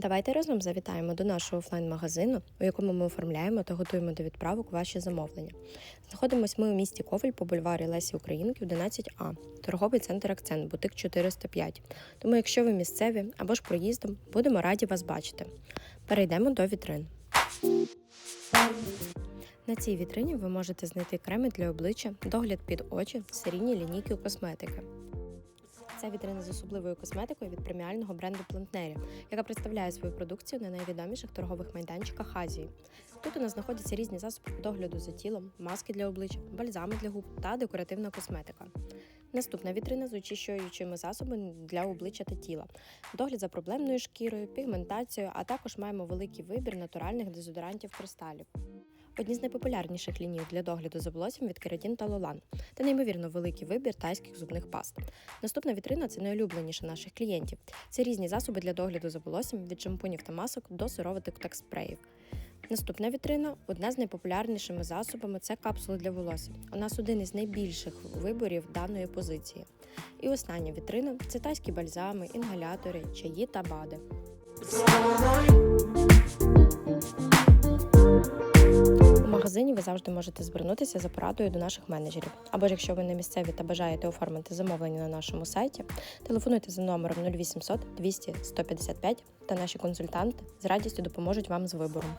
Давайте разом завітаємо до нашого офлайн-магазину, у якому ми оформляємо та готуємо до відправок ваші замовлення. Знаходимось ми у місті Коваль по бульварі Лесі Українки 11А, торговий центр Акцент, бутик 405. Тому, якщо ви місцеві або ж проїздом, будемо раді вас бачити. Перейдемо до вітрин. На цій вітрині ви можете знайти креми для обличчя, догляд під очі, серійні лінійки косметики. Це вітрина з особливою косметикою від преміального бренду Plantneri, яка представляє свою продукцію на найвідоміших торгових майданчиках Азії. Тут у нас знаходяться різні засоби догляду за тілом, маски для обличчя, бальзами для губ та декоративна косметика. Наступна вітрина з очищуючими засобами для обличчя та тіла, догляд за проблемною шкірою, пігментацією, а також маємо великий вибір натуральних дезодорантів кристалів. Одні з найпопулярніших ліній для догляду за волоссям від Кератін та Лолан та неймовірно великий вибір тайських зубних паст. Наступна вітрина це найулюбленіше наших клієнтів. Це різні засоби для догляду за волоссям від шампунів та масок до сироваток та спреїв. Наступна вітрина одна з найпопулярнішими засобами це капсули для волосся. У нас один із найбільших виборів даної позиції. І остання вітрина це тайські бальзами, інгалятори, чаї та бади. Магазині ви завжди можете звернутися за порадою до наших менеджерів. Або ж якщо ви не місцеві та бажаєте оформити замовлення на нашому сайті, телефонуйте за номером 0800 200 155 та наші консультанти з радістю допоможуть вам з вибором.